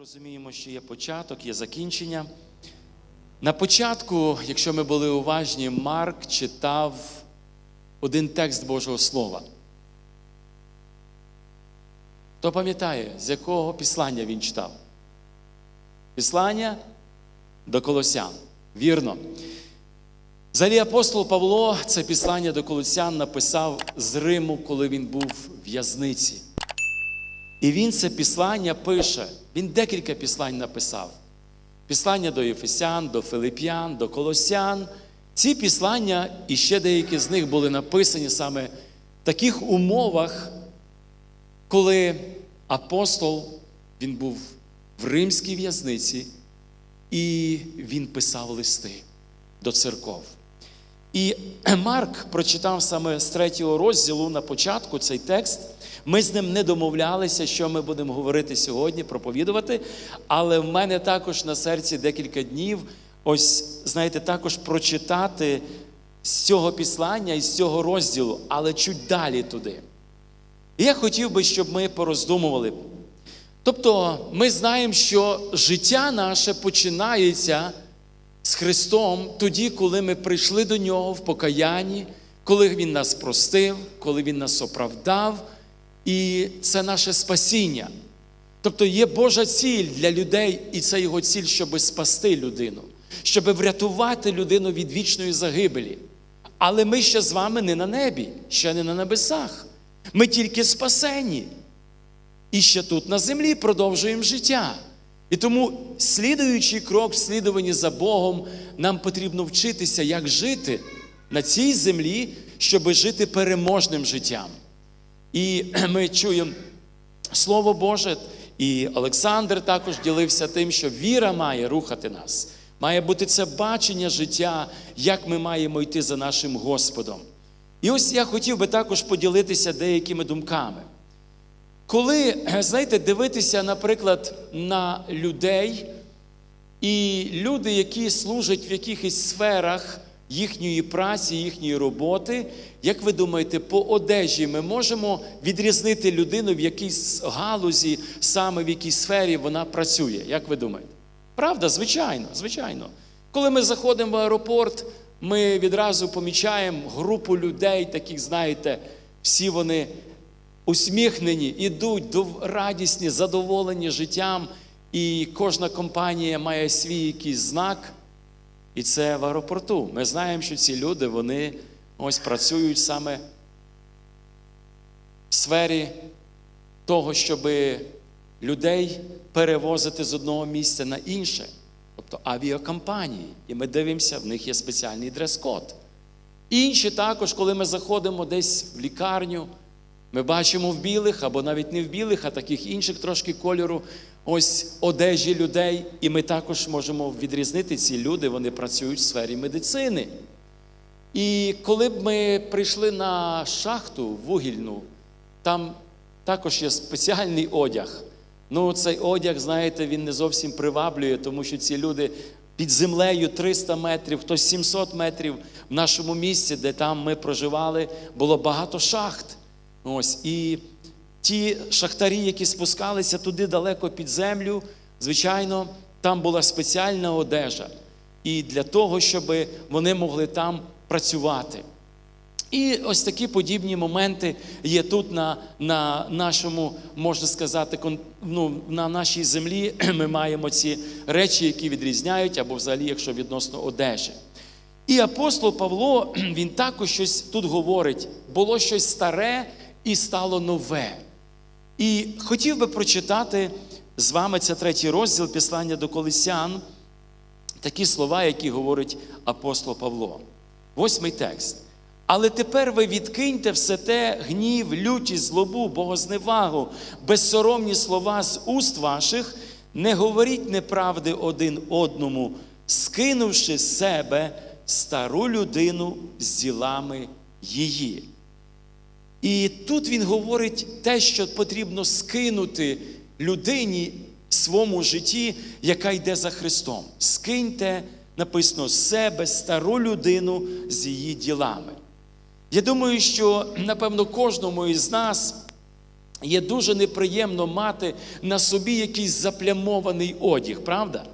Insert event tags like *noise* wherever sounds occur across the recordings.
розуміємо, що є початок, є закінчення. На початку, якщо ми були уважні, Марк читав один текст Божого Слова. Хто пам'ятає, з якого післання він читав? Післання до Колосян. Вірно. Взагалі апостол Павло це післання до Колосян написав з Риму, коли він був в в'язниці. І він це післання пише. Він декілька післань написав. Післання до Єфесян, до Филип'ян, до Колосян. Ці післання, і ще деякі з них були написані саме в таких умовах, коли апостол він був в римській в'язниці, і він писав листи до церков. І *clears throat* Марк прочитав саме з третього розділу на початку цей текст. Ми з ним не домовлялися, що ми будемо говорити сьогодні, проповідувати. Але в мене також на серці декілька днів, ось, знаєте, також прочитати з цього післання і з цього розділу, але чуть далі туди. І я хотів би, щоб ми пороздумували. Тобто, ми знаємо, що життя наше починається з Христом тоді, коли ми прийшли до Нього в покаянні, коли Він нас простив, коли Він нас оправдав, і це наше спасіння. Тобто є Божа ціль для людей, і це його ціль, щоб спасти людину, щоб врятувати людину від вічної загибелі. Але ми ще з вами не на небі, ще не на небесах. Ми тільки спасені. І ще тут на землі продовжуємо життя. І тому слідуючий крок в слідуванні за Богом, нам потрібно вчитися, як жити на цій землі, щоб жити переможним життям. І *clears throat* ми чуємо Слово Боже, і Олександр також ділився тим, що віра має рухати нас. Має бути це бачення життя, як ми маємо йти за нашим Господом. І ось я хотів би також поділитися деякими думками. Коли, знаєте, дивитися, наприклад, на людей, і люди, які служать в якихось сферах їхньої праці, їхньої роботи, як ви думаєте, по одежі ми можемо відрізнити людину, в якійсь галузі, саме в якій сфері вона працює? Як ви думаєте? Правда, звичайно, звичайно. Коли ми заходимо в аеропорт, ми відразу помічаємо групу людей, таких, знаєте, всі вони усміхнені, ідуть радісні, задоволені життям, і кожна компанія має свій якийсь знак. І це в аеропорту. Ми знаємо, що ці люди вони ось працюють саме в сфері того, щоб людей перевозити з одного місця на інше, тобто авіакомпанії. І ми дивимося, в них є спеціальний дрес-код. Інші також, коли ми заходимо десь в лікарню, ми бачимо в білих, або навіть не в білих, а таких інших трошки кольору, ось одежі людей. І ми також можемо відрізнити ці люди, вони працюють в сфері медицини. І коли б ми прийшли на шахту вугільну, там також є спеціальний одяг. Ну, цей одяг, знаєте, він не зовсім приваблює, тому що ці люди під землею 300 метрів, хтось 700 метрів в нашому місці, де там ми проживали, було багато шахт. Ось, І ті шахтарі, які спускалися туди далеко під землю, звичайно, там була спеціальна одежа. І для того, щоб вони могли там працювати. І ось такі подібні моменти є тут на на нашому, можна сказати, ну, на нашій землі. *clears throat* Ми маємо ці речі, які відрізняють, або взагалі, якщо відносно одежі. І апостол Павло, *clears throat* він також щось тут говорить: було щось старе і стало нове. І хотів би прочитати з вами це третій розділ післання до Колесян, такі слова, які говорить апостол Павло. Восьмий текст. Але тепер ви відкиньте все те гнів, лютість, злобу, богозневагу, безсоромні слова з уст ваших, не говоріть неправди один одному, скинувши себе стару людину з ділами її. І тут він говорить те, що потрібно скинути людині в своєму житті, яка йде за Христом. Скиньте, написано, себе стару людину з її ділами. Я думаю, що, напевно, кожному із нас є дуже неприємно мати на собі якийсь заплямований одяг, правда?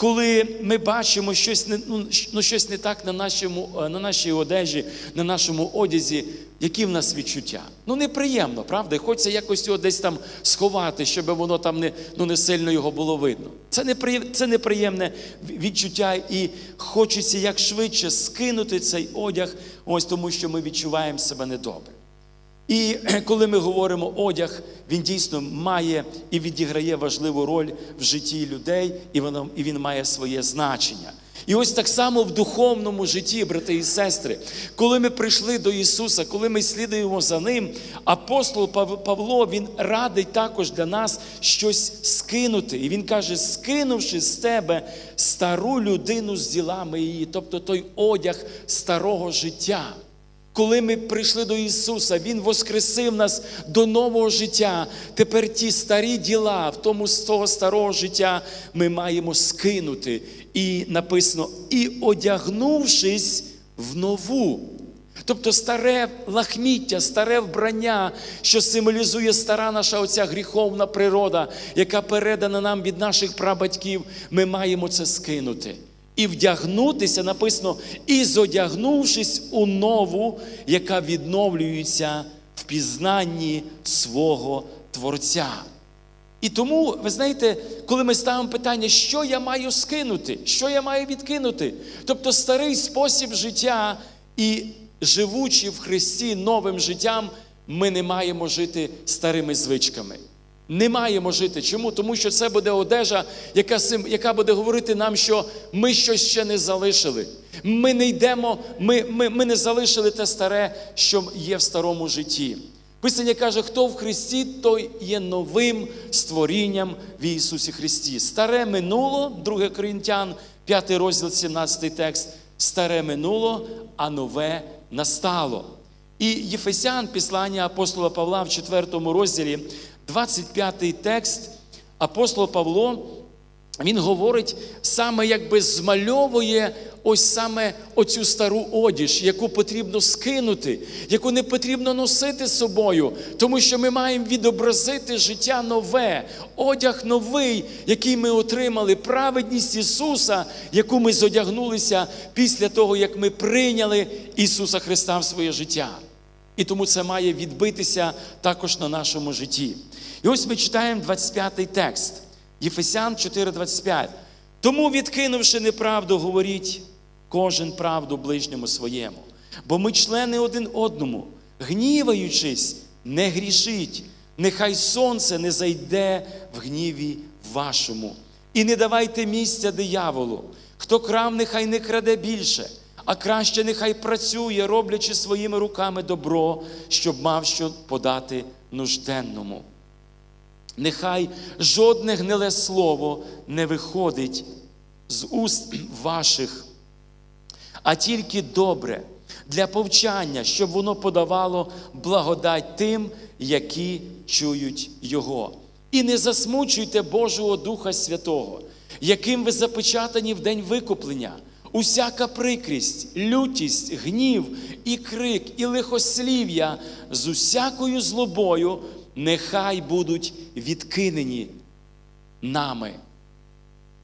Коли ми бачимо щось не, ну, ну, щось не так на, нашому, е, на нашій одежі, на нашому одязі, які в нас відчуття? Ну, неприємно, правда? І хочеться якось його десь там сховати, щоб воно там не, ну, не сильно його було видно. Це, неприєм, це неприємне відчуття, і хочеться як швидше скинути цей одяг, ось тому що ми відчуваємо себе недобре. І *clears throat* коли ми говоримо одяг, він дійсно має і відіграє важливу роль в житті людей, і воно, і він має своє значення. І ось так само в духовному житті, брати і сестри, коли ми прийшли до Ісуса, коли ми слідуємо за Ним, апостол Пав- Павло він радить також для нас щось скинути. І він каже: скинувши з тебе стару людину з ділами її, тобто той одяг старого життя. Коли ми прийшли до Ісуса, Він воскресив нас до нового життя. Тепер ті старі діла, в тому з того старого життя ми маємо скинути. І написано, і одягнувшись в нову. Тобто старе лахміття, старе вбрання, що символізує стара наша оця гріховна природа, яка передана нам від наших прабатьків, ми маємо це скинути. І вдягнутися, написано, і зодягнувшись у нову, яка відновлюється в пізнанні свого Творця. І тому, ви знаєте, коли ми ставимо питання, що я маю скинути, що я маю відкинути, тобто старий спосіб життя і живучи в Христі новим життям, ми не маємо жити старими звичками. Не маємо жити. Чому? Тому що це буде одежа, яка, яка буде говорити нам, що ми щось ще не залишили. Ми не йдемо, ми, ми, ми не залишили те старе, що є в старому житті. Писання каже, хто в Христі, той є новим створінням в Ісусі Христі. Старе минуло, 2 Коринтян, 5 розділ, 17 текст. Старе минуло, а нове настало. І Єфесян, післання апостола Павла в 4 розділі, 25 текст, апостол Павло, він говорить, саме якби змальовує ось саме оцю стару одіж, яку потрібно скинути, яку не потрібно носити з собою, тому що ми маємо відобразити життя нове, одяг новий, який ми отримали, праведність Ісуса, яку ми зодягнулися після того, як ми прийняли Ісуса Христа в своє життя. І тому це має відбитися також на нашому житті. І ось ми читаємо 25-й текст. Єфесян 4:25. Тому, відкинувши неправду, говоріть кожен правду ближньому своєму. Бо ми члени один одному, гніваючись, не грішіть, нехай сонце не зайде в гніві вашому. І не давайте місця дияволу. Хто крав, нехай не краде більше, а краще нехай працює, роблячи своїми руками добро, щоб мав що подати нужденному. Нехай жодне гниле слово не виходить з уст ваших, а тільки добре для повчання, щоб воно подавало благодать тим, які чують Його. І не засмучуйте Божого Духа Святого, яким ви запечатані в день викуплення. Усяка прикрість, лютість, гнів і крик, і лихослів'я з усякою злобою нехай будуть відкинені нами.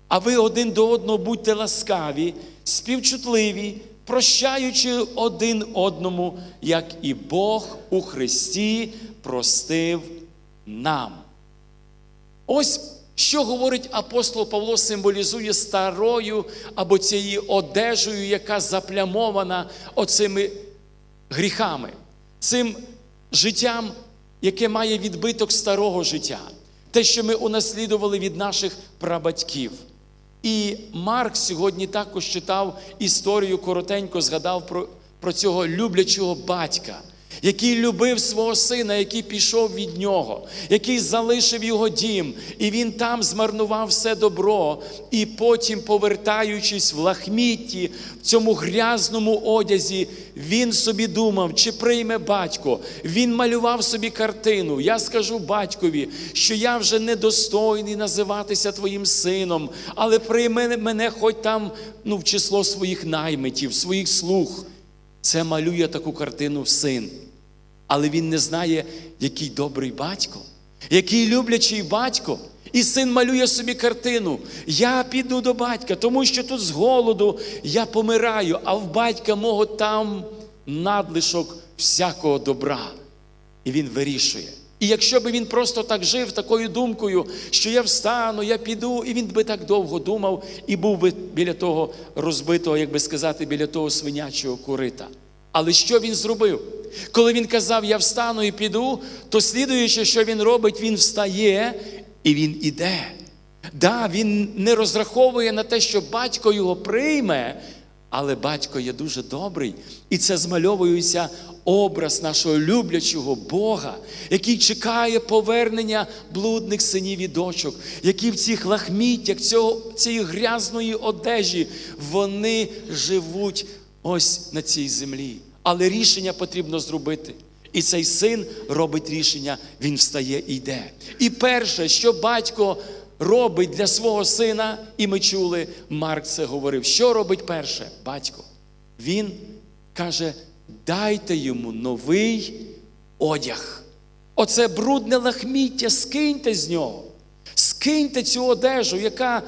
А ви один до одного будьте ласкаві, співчутливі, прощаючи один одному, як і Бог у Христі простив нам. Ось що говорить апостол Павло, символізує старою або цією одежею, яка заплямована оцими гріхами, цим життям, яке має відбиток старого життя, те, що ми унаслідували від наших прабатьків. І Марк сьогодні також читав історію, коротенько згадав про, про цього люблячого батька, який любив свого сина, який пішов від нього, який залишив його дім, і він там змарнував все добро, і потім, повертаючись в лахмітті, в цьому грязному одязі, він собі думав, чи прийме батько. Він малював собі картину. Я скажу батькові, що я вже недостойний називатися твоїм сином, але прийми мене хоч там ну, в число своїх наймитів, своїх слуг. Це малює таку картину син. Але він не знає, який добрий батько, який люблячий батько. І син малює собі картину. Я піду до батька, тому що тут з голоду я помираю, а в батька мого там надлишок всякого добра. І він вирішує. І якщо би він просто так жив такою думкою, що я встану, я піду, і він би так довго думав і був би біля того розбитого, як би сказати, біля того свинячого курита. Але що він зробив? Коли він казав, я встану і піду, то слідуючи, що він робить, він встає і він іде. Да, він не розраховує на те, що батько його прийме, але батько є дуже добрий, і це змальовується образ нашого люблячого Бога, який чекає повернення блудних синів і дочок, які в цих лахміттях цього, цієї грязної одежі вони живуть ось на цій землі. Але рішення потрібно зробити. І цей син робить рішення, він встає і йде. І перше, що батько робить для свого сина, і ми чули, Марк це говорив. Що робить перше батько? Він каже: дайте йому новий одяг. Оце брудне лахміття, скиньте з нього. Скиньте цю одежу, яка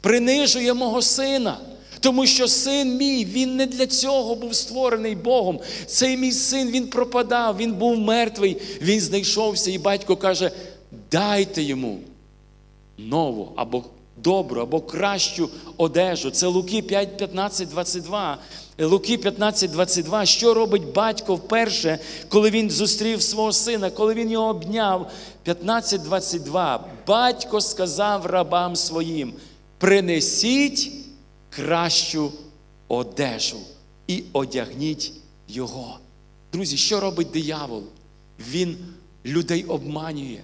принижує мого сина. Тому що син мій, він не для цього був створений Богом. Цей мій син, він пропадав, він був мертвий, він знайшовся, і батько каже: дайте йому нову або добру, або кращу одежу. Це Луки 5, 15, 22. Луки 15, 22. Що робить батько вперше, коли він зустрів свого сина, коли він його обняв? 15, 22. Батько сказав рабам своїм: принесіть кращу одежу і одягніть його. Друзі, що робить диявол? Він людей обманює,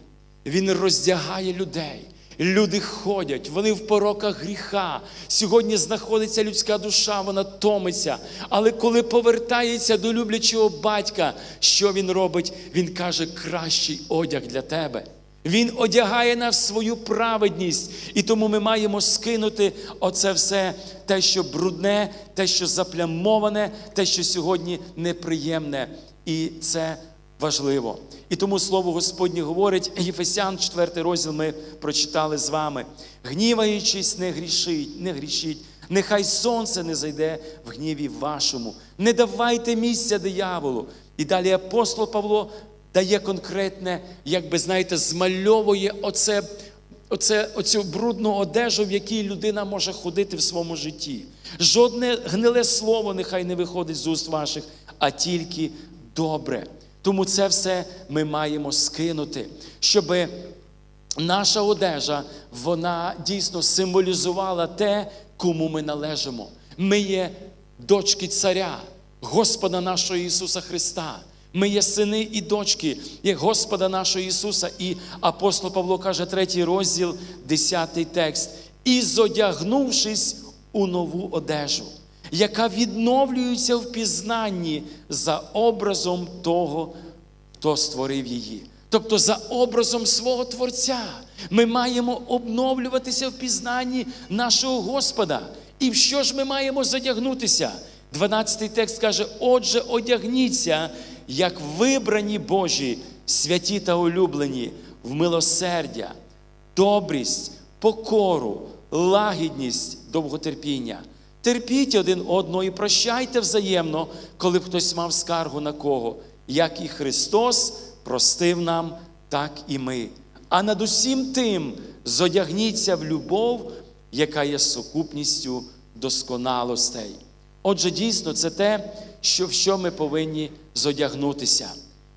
він роздягає людей. Люди ходять, вони в пороках гріха. Сьогодні знаходиться людська душа, вона томиться. Але коли повертається до люблячого батька, що він робить? Він каже, кращий одяг для тебе. Він одягає нас в свою праведність, і тому ми маємо скинути оце все, те, що брудне, те, що заплямоване, те, що сьогодні неприємне. І це важливо. І тому слово Господнє говорить, Єфесян, 4 розділ ми прочитали з вами. Гніваючись, не грішіть, не грішіть. Нехай сонце не зайде в гніві вашому. Не давайте місця дияволу. І далі апостол Павло дає конкретне, як би знаєте, змальовує оце, оце, оцю брудну одежу, в якій людина може ходити в своєму житті. Жодне гниле слово нехай не виходить з уст ваших, а тільки добре. Тому це все ми маємо скинути, щоб наша одежа вона дійсно символізувала те, кому ми належимо. Ми є дочки царя, Господа нашого Ісуса Христа. Ми є сини і дочки, як Господа нашого Ісуса. І апостол Павло каже, третій розділ, десятий текст. І зодягнувшись у нову одежу, яка відновлюється в пізнанні за образом того, хто створив її. Тобто за образом свого Творця ми маємо обновлюватися в пізнанні нашого Господа. І в що ж ми маємо задягнутися? 12 текст каже: Отже, одягніться, як вибрані Божі, святі та улюблені, в милосердя, добрість, покору, лагідність, довготерпіння. Терпіть один одного і прощайте взаємно, коли б хтось мав скаргу на кого, як і Христос простив нам, так і ми. А над усім тим зодягніться в любов, яка є сукупністю досконалостей. Отже, дійсно, це те, що, в що ми повинні зодягнутися.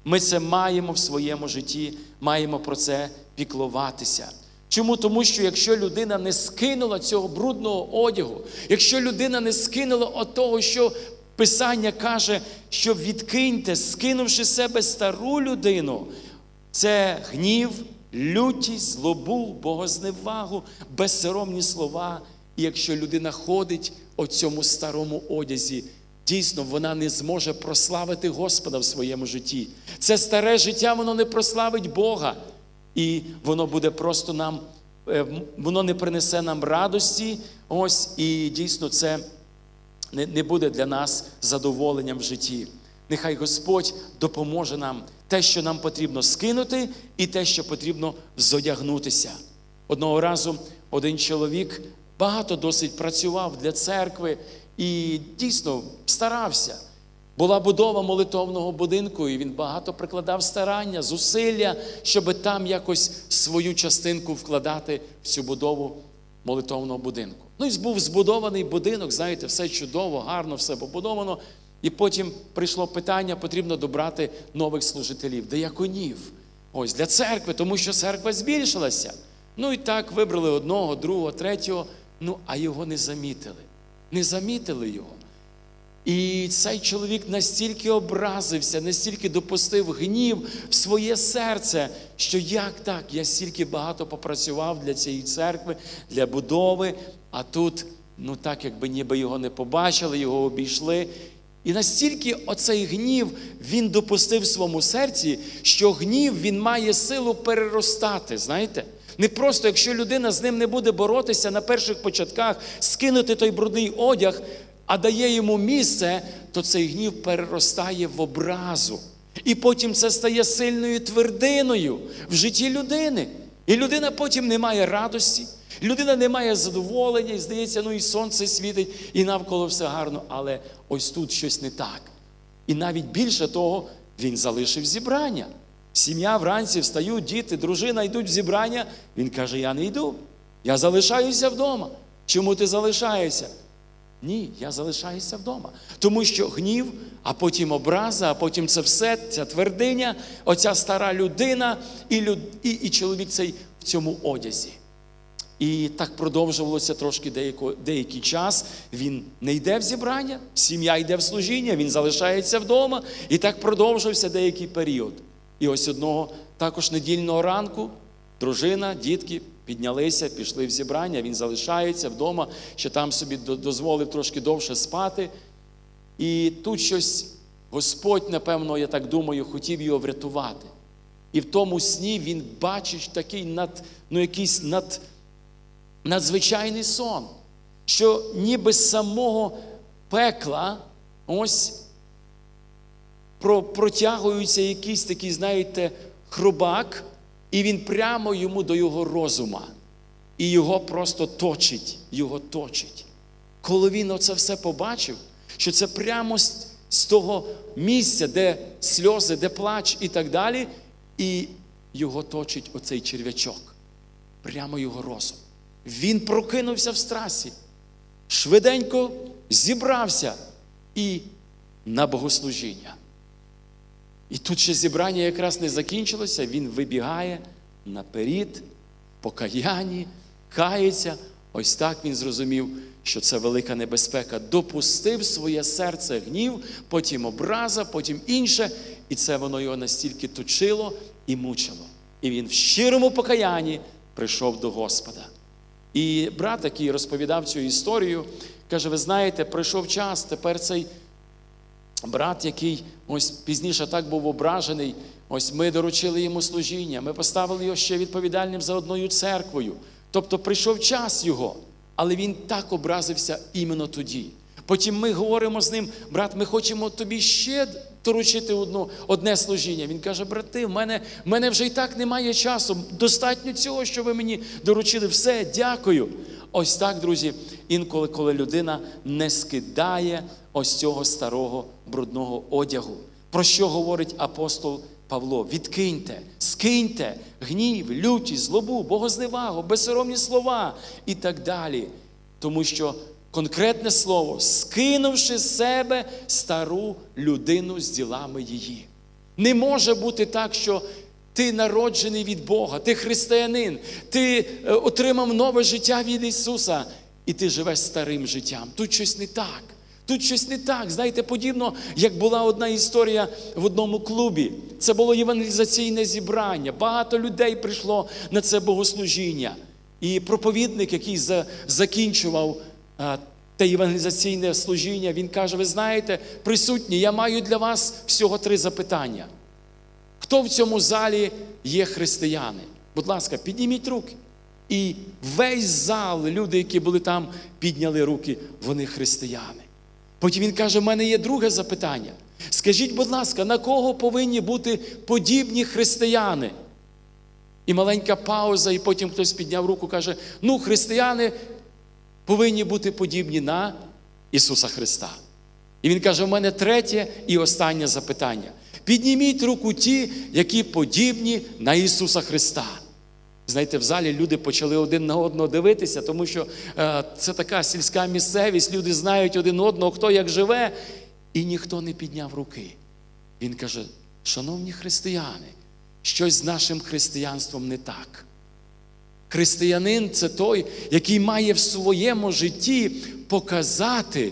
Ми це маємо в своєму житті, маємо про це піклуватися. Чому? Тому що якщо людина не скинула цього брудного одягу, якщо людина не скинула от того, що Писання каже, що відкиньте, скинувши себе стару людину, це гнів, лютість, злобу, богозневагу, безсоромні слова. І якщо людина ходить у цьому старому одязі, дійсно вона не зможе прославити Господа в своєму житті. Це старе життя, воно не прославить Бога. І воно буде просто нам, е, воно не принесе нам радості. Ось, і дійсно це не, буде для нас задоволенням в житті. нехай Господь допоможе нам те, що нам потрібно скинути, і те, що потрібно зодягнутися. Одного разу один чоловік багато досить працював для церкви і дійсно старався. Була будова молитовного будинку, і він багато прикладав старання, зусилля, щоб там якось свою частинку вкладати в цю будову молитовного будинку. Ну і був збудований будинок, знаєте, все чудово, гарно, все побудовано. І потім прийшло питання, потрібно добрати нових служителів, деяконів. Ось для церкви, тому що церква збільшилася. Ну і так вибрали одного, другого, третього, ну а його не замітили. Не замітили його. І цей чоловік настільки образився, настільки допустив гнів в своє серце, що як так, я стільки багато попрацював для цієї церкви, для будови, а тут, ну так, якби ніби його не побачили, його обійшли. І настільки оцей гнів він допустив в своєму серці, що гнів він має силу переростати, знаєте? Не просто, якщо людина з ним не буде боротися на перших початках, скинути той брудний одяг, а дає йому місце, то цей гнів переростає в образу. І потім це стає сильною твердиною в житті людини. І людина потім не має радості, людина не має задоволення, і здається, ну і сонце світить, і навколо все гарно, але ось тут щось не так. І навіть більше того, він залишив зібрання. Сім'я вранці встають, діти, дружина йдуть в зібрання. Він каже: Я не йду. Я залишаюся вдома. Чому ти залишаєшся? Ні, я залишаюся вдома. Тому що гнів, а потім образа, а потім це все, ця твердиня, оця стара людина і, люд... і, і чоловік цей в цьому одязі. І так продовжувалося трошки деяко, деякий час. Він не йде в зібрання, сім'я йде в служіння, він залишається вдома. І так продовжився деякий період. І ось одного також недільного ранку дружина, дітки піднялися, пішли в зібрання, він залишається вдома, ще там собі дозволив трошки довше спати. І тут щось Господь, напевно, я так думаю, хотів його врятувати. І в тому сні він бачить такий над, ну, якийсь над, надзвичайний сон, що ніби з самого пекла ось протягується якийсь такий, знаєте, хробак, і він прямо йому до його розума. І його просто точить, його точить. Коли він оце все побачив, що це прямо з, з того місця, де сльози, де плач і так далі, і його точить оцей черв'ячок, прямо його розум. Він прокинувся в страсі, швиденько зібрався і на богослужіння. І тут ще зібрання якраз не закінчилося, він вибігає наперед, покаянні, кається. Ось так він зрозумів, що це велика небезпека. Допустив своє серце гнів, потім образа, потім інше, і це воно його настільки точило і мучило. І він в щирому покаянні прийшов до Господа. І брат, який розповідав цю історію, каже: ви знаєте, пройшов час, тепер цей брат, який ось пізніше так був ображений, ось ми доручили йому служіння, ми поставили його ще відповідальним за одною церквою. Тобто прийшов час його, але він так образився іменно тоді. Потім ми говоримо з ним, брат, ми хочемо тобі ще доручити одну, одне служіння. Він каже, брати, в мене, в мене вже і так немає часу. Достатньо цього, що ви мені доручили. Все, дякую. Ось так, друзі, інколи, коли людина не скидає ось цього старого брудного одягу. Про що говорить апостол Павло? Відкиньте, скиньте гнів, лютість, злобу, богозневагу, безсоромні слова і так далі. Тому що конкретне слово, скинувши з себе стару людину з ділами її. Не може бути так, що ти народжений від Бога, ти християнин, ти е, отримав нове життя від Ісуса, і ти живеш старим життям. Тут щось не так. Тут щось не так. Знаєте, подібно, як була одна історія в одному клубі. Це було євангелізаційне зібрання. Багато людей прийшло на це богослужіння. І проповідник, який за- закінчував а, те євангелізаційне служіння, він каже: Ви знаєте, присутні, я маю для вас всього три запитання. Хто в цьому залі є християни? Будь ласка, підніміть руки. І весь зал, люди, які були там, підняли руки, вони християни. Потім він каже: в мене є друге запитання. Скажіть, будь ласка, на кого повинні бути подібні християни? І маленька пауза, і потім хтось підняв руку каже: ну, християни повинні бути подібні на Ісуса Христа. І він каже: у мене третє і останнє запитання. Підніміть руку ті, які подібні на Ісуса Христа. Знаєте, в залі люди почали один на одного дивитися, тому що е, це така сільська місцевість, люди знають один одного, хто як живе, і ніхто не підняв руки. Він каже: шановні християни, щось з нашим християнством не так. Християнин це той, який має в своєму житті показати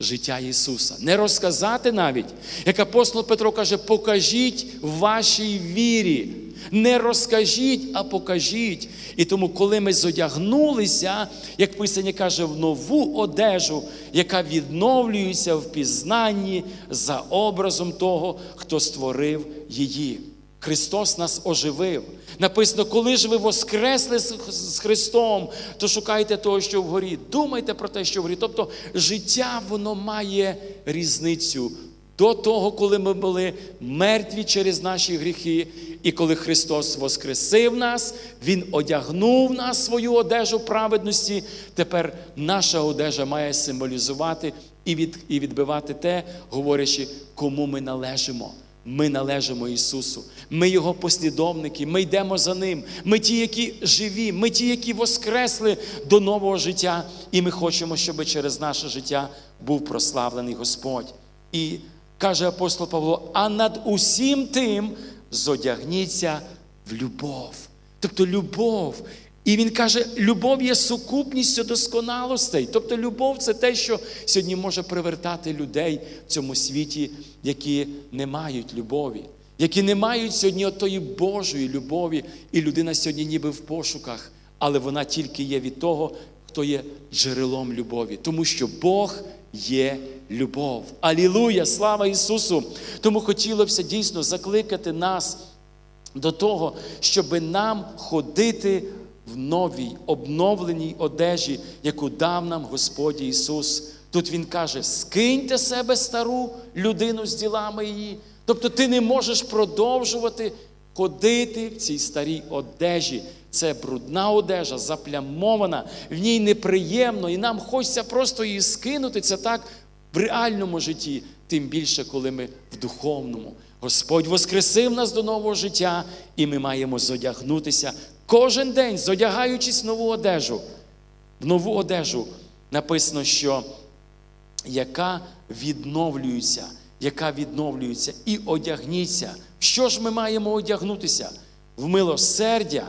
життя Ісуса. Не розказати навіть, як апостол Петро каже, покажіть вашій вірі. Не розкажіть, а покажіть. І тому, коли ми зодягнулися, як Писання каже, в нову одежу, яка відновлюється в пізнанні за образом того, хто створив її. Христос нас оживив. Написано, коли ж ви воскресли з Христом, то шукайте того, що вгорі. Думайте про те, що вгорі. Тобто життя воно має різницю до того, коли ми були мертві через наші гріхи, і коли Христос воскресив нас, Він одягнув нас свою одежу праведності. Тепер наша одежа має символізувати і, від, і відбивати те, говорячи, кому ми належимо. Ми належимо Ісусу, ми Його послідовники, ми йдемо за Ним. Ми ті, які живі, ми ті, які воскресли до нового життя, і ми хочемо, щоб через наше життя був прославлений Господь. І каже апостол Павло: а над усім тим зодягніться в любов. Тобто любов. І він каже, любов є сукупністю досконалостей. Тобто любов це те, що сьогодні може привертати людей в цьому світі, які не мають любові, які не мають сьогодні отої Божої любові. І людина сьогодні ніби в пошуках, але вона тільки є від того, хто є джерелом любові. Тому що Бог є любов. Алілуя! Слава Ісусу! Тому хотілося дійсно закликати нас до того, щоб нам ходити в новій, обновленій одежі, яку дав нам Господь Ісус. Тут Він каже: скиньте себе стару людину з ділами її. Тобто ти не можеш продовжувати ходити в цій старій одежі. Це брудна одежа, заплямована, в ній неприємно, і нам хочеться просто її скинути. Це так в реальному житті, тим більше, коли ми в духовному. Господь воскресив нас до нового життя, і ми маємо зодягнутися кожен день, зодягаючись в нову одежу. В нову одежу написано, що яка відновлюється, яка відновлюється, і одягніться. Що ж ми маємо одягнутися? В милосердя,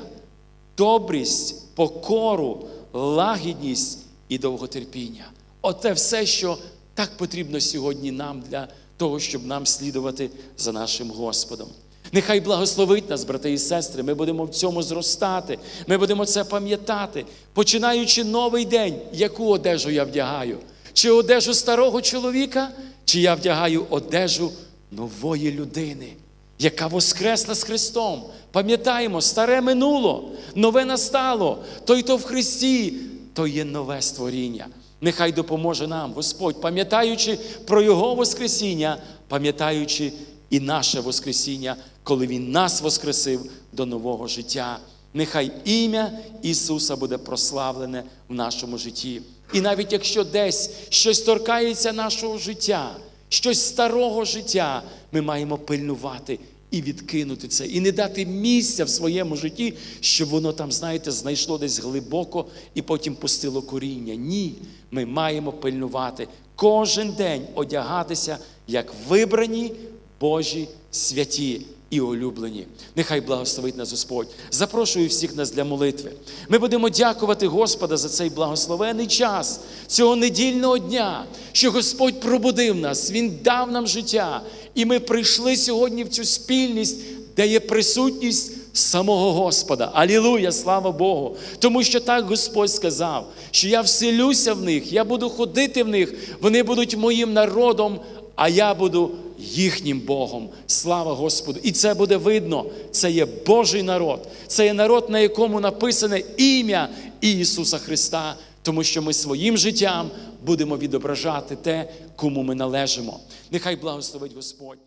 добрість, покору, лагідність і довготерпіння. Оте все, що так потрібно сьогодні нам для того, щоб нам слідувати за нашим Господом. Нехай благословить нас, брати і сестри. Ми будемо в цьому зростати. Ми будемо це пам'ятати, починаючи новий день, яку одежу я вдягаю. Чи одежу старого чоловіка, чи я вдягаю одежу нової людини, яка воскресла з Христом. Пам'ятаємо, старе минуло, нове настало. Той, хто в Христі, то є нове створіння. Нехай допоможе нам Господь, пам'ятаючи про Його Воскресіння, пам'ятаючи і наше Воскресіння, коли Він нас воскресив до нового життя. Нехай ім'я Ісуса буде прославлене в нашому житті. І навіть якщо десь щось торкається нашого життя, щось старого життя, ми маємо пильнувати і відкинути це, і не дати місця в своєму житті, щоб воно там, знаєте, знайшло десь глибоко і потім пустило коріння. Ні, ми маємо пильнувати кожен день одягатися як вибрані Божі святі і улюблені. Нехай благословить нас Господь. Запрошую всіх нас для молитви. Ми будемо дякувати Господа за цей благословений час цього недільного дня, що Господь пробудив нас, Він дав нам життя. І ми прийшли сьогодні в цю спільність, де є присутність самого Господа. Алілуя, слава Богу! Тому що так Господь сказав, що я вселюся в них, я буду ходити в них, вони будуть моїм народом, а я буду їхнім Богом. Слава Господу! І це буде видно. Це є Божий народ, це є народ, на якому написане ім'я Ісуса Христа, тому що ми своїм життям будемо відображати те, кому ми належимо. Нехай благословить Господь.